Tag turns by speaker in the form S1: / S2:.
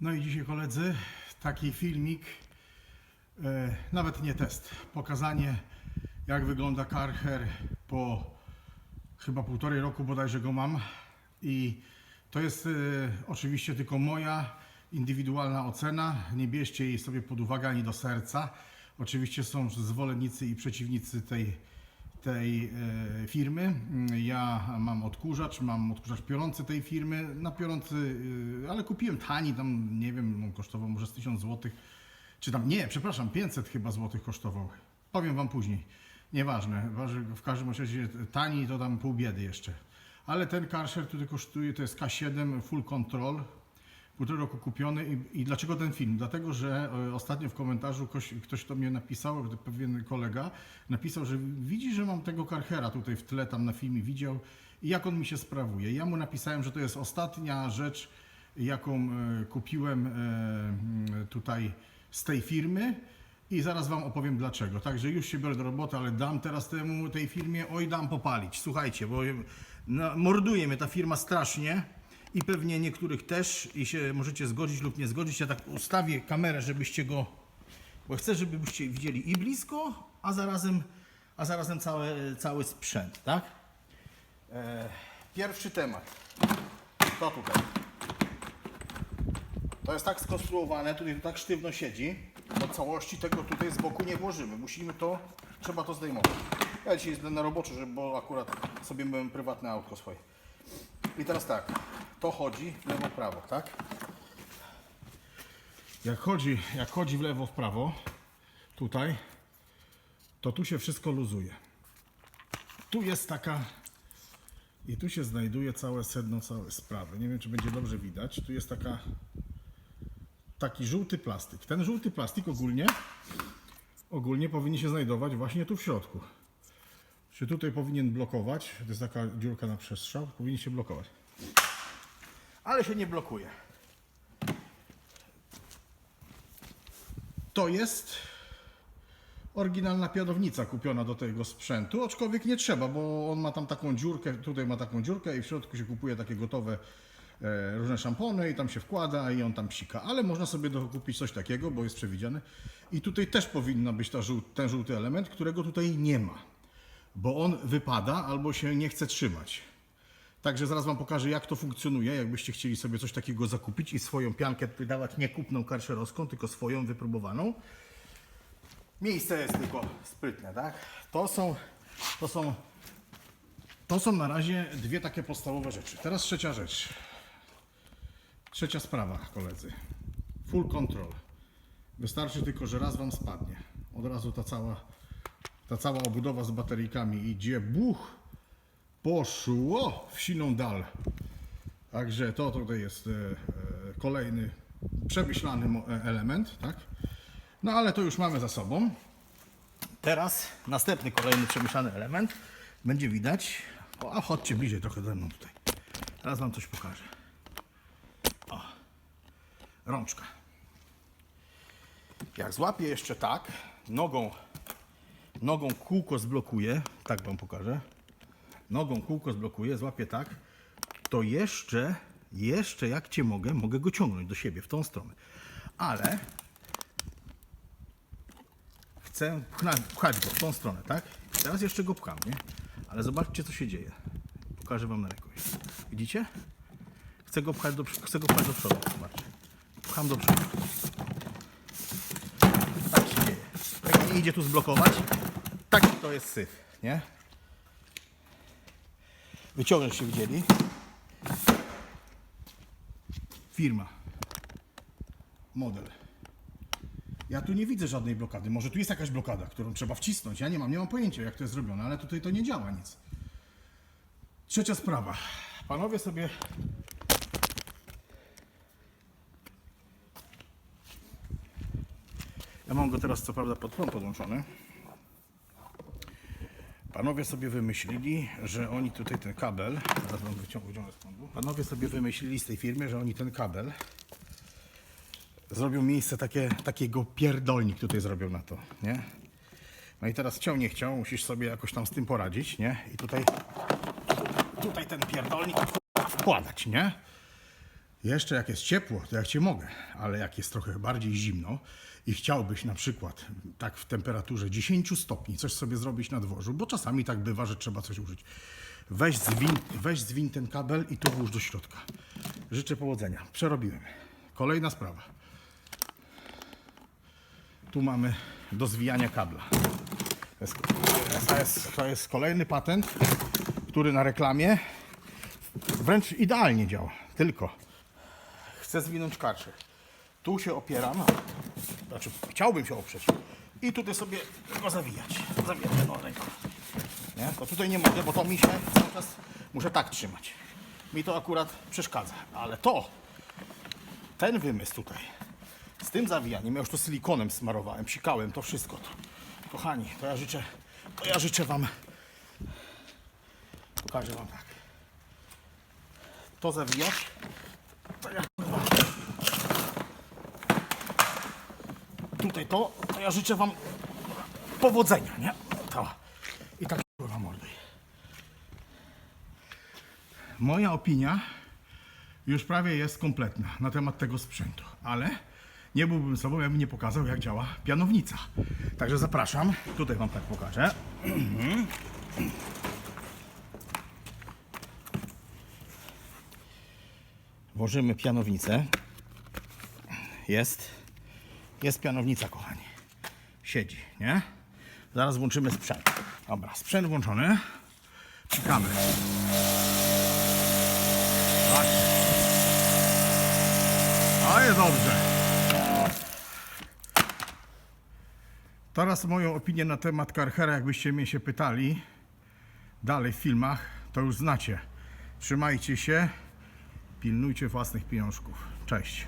S1: No i dzisiaj koledzy, taki filmik, e, nawet nie test, pokazanie jak wygląda Karcher po chyba półtorej roku bodajże go mam i to jest e, oczywiście tylko moja indywidualna ocena, nie bierzcie jej sobie pod uwagę ani do serca. Oczywiście są zwolennicy i przeciwnicy tej, tej e, firmy. Mm, Ja mam odkurzacz, mam odkurzacz piorący tej firmy. Na piorący, e, ale kupiłem tani, tam nie wiem, kosztował może z 1000 zł. Czy tam, nie, przepraszam, 500 chyba złotych kosztował. Powiem Wam później. Nieważne, w każdym razie tani to tam pół biedy jeszcze. Ale ten Karcher tutaj kosztuje, to jest K7 Full Control, półtora roku kupiony. I, I dlaczego ten film? Dlatego, że e, ostatnio w komentarzu ktoś, ktoś do mnie napisał, pewien kolega, napisał, że widzi, że mam tego Karchera tutaj w tle, tam na filmie widział i jak on mi się sprawuje. Ja mu napisałem, że to jest ostatnia rzecz, jaką e, kupiłem e, tutaj z tej firmy. I zaraz Wam opowiem dlaczego. Także już się biorę do roboty, ale dam teraz temu tej firmie, oj dam popalić. Słuchajcie, bo no, morduje mnie ta firma strasznie i pewnie niektórych też i się możecie zgodzić lub nie zgodzić. Ja tak ustawię kamerę, żebyście go, bo chcę, żebyście widzieli i blisko, a zarazem, a zarazem cały, cały sprzęt, tak? E, pierwszy temat. To tutaj. To jest tak skonstruowane, tutaj to tak sztywno siedzi, bo całości tego tutaj z boku nie włożymy. Musimy to, trzeba to zdejmować. Ja dzisiaj jestem na roboczo, bo akurat sobie myłem prywatne autko swoje. I teraz tak, to chodzi w lewo, prawo, tak? Jak chodzi, jak chodzi w lewo, w prawo, tutaj, to tu się wszystko luzuje. Tu jest taka i tu się znajduje całe sedno całej sprawy. Nie wiem, czy będzie dobrze widać. Tu jest taka taki żółty plastik. Ten żółty plastik ogólnie ogólnie powinien się znajdować właśnie tu w środku. Czy tutaj powinien blokować? To jest taka dziurka na przestrzał. Powinien się blokować. Ale się nie blokuje. To jest oryginalna pianownica kupiona do tego sprzętu, aczkolwiek nie trzeba, bo on ma tam taką dziurkę, tutaj ma taką dziurkę i w środku się kupuje takie gotowe e, różne szampony i tam się wkłada i on tam psika, ale można sobie dokupić coś takiego, bo jest przewidziane i tutaj też powinna być ta żół- ten żółty element, którego tutaj nie ma, bo on wypada albo się nie chce trzymać. Także zaraz Wam pokażę, jak to funkcjonuje, jakbyście chcieli sobie coś takiego zakupić i swoją piankę wydawać nie kupną karszerowską, tylko swoją wypróbowaną. Miejsce jest tylko sprytne, tak? To są, to są, to są na razie dwie takie podstawowe rzeczy. Teraz trzecia rzecz. Trzecia sprawa, koledzy. Full control. Wystarczy tylko, że raz Wam spadnie. Od razu ta cała, ta cała obudowa z baterijkami idzie. Buch! Poszło w siną dal. Także to tutaj jest e, e, kolejny przemyślany e, element, tak? No ale to już mamy za sobą. Teraz następny kolejny przemyślany element. Będzie widać. O, a chodźcie bliżej trochę ze mną tutaj. Teraz wam coś pokażę. O, rączka. Jak złapię jeszcze tak, nogą, nogą kółko zblokuję, tak wam pokażę. Nogą kółko zblokuję, złapię tak, to jeszcze, jeszcze jak cię mogę, mogę go ciągnąć do siebie w tą stronę. Ale chcę pchna- pchać go w tą stronę, tak? Teraz jeszcze go pcham, nie? Ale zobaczcie, co się dzieje. Pokażę wam na rękojeść. Widzicie? Chcę go pchać do, chcę go pchać do przodu, zobaczcie. Pcham do przodu. Tak się dzieje. Jak nie idzie tu zblokować, taki to jest syf, nie? Wyciągnąć się widzieli. Firma. Model. Ja tu nie widzę żadnej blokady. Może tu jest jakaś blokada, którą trzeba wcisnąć. Ja nie mam, nie mam pojęcia, jak to jest zrobione, ale tutaj to nie działa nic. Trzecia sprawa. Panowie sobie. Ja mam go teraz co prawda pod prąd podłączony. Panowie sobie wymyślili, że oni tutaj ten kabel, zaraz wam wyciągnę z prądu. Panowie sobie wymyślili z tej firmy, że oni ten kabel zrobią miejsce takie, takiego pierdolnik tutaj zrobią na to, nie? No i teraz chciał, nie chciał, musisz sobie jakoś tam z tym poradzić, nie? I tutaj, tutaj ten pierdolnik wkładać, nie? Jeszcze jak jest ciepło, to jak cię mogę, ale jak jest trochę bardziej zimno i chciałbyś na przykład tak w temperaturze 10 stopni coś sobie zrobić na dworzu, bo czasami tak bywa, że trzeba coś użyć. Weź zwin, weź zwin ten kabel i tu włóż do środka. Życzę powodzenia. Przerobiłem. Kolejna sprawa. Tu mamy do zwijania kabla. To jest, to jest, to jest kolejny patent, który na reklamie wręcz idealnie działa. Tylko chcę zwinąć karszę. Tu się opieram, znaczy chciałbym się oprzeć i tutaj sobie go zawijać. Zawijać jedną. Nie? To tutaj nie mogę, bo to mi się cały czas muszę tak trzymać. Mi to akurat przeszkadza, ale to, ten wymysł tutaj, z tym zawijaniem, ja już to silikonem smarowałem, psikałem to wszystko. To. Kochani, to ja życzę, to ja życzę Wam, pokażę Wam tak. To zawijać, to ja tutaj to, to ja życzę Wam powodzenia, nie? To. I tak kurwa morduj. Moja opinia już prawie jest kompletna na temat tego sprzętu, ale nie byłbym sobą, jakbym nie pokazał, jak działa pianownica. Także zapraszam, tutaj Wam tak pokażę. Włożymy pianownicę. Jest, jest pianownica, kochani. Siedzi, nie? Zaraz włączymy sprzęt. Dobra, sprzęt włączony. Czekamy. A jest dobrze. Teraz moją opinię na temat Karchera, jakbyście mnie się pytali dalej w filmach, to już znacie. Trzymajcie się, pilnujcie własnych pieniążków. Cześć.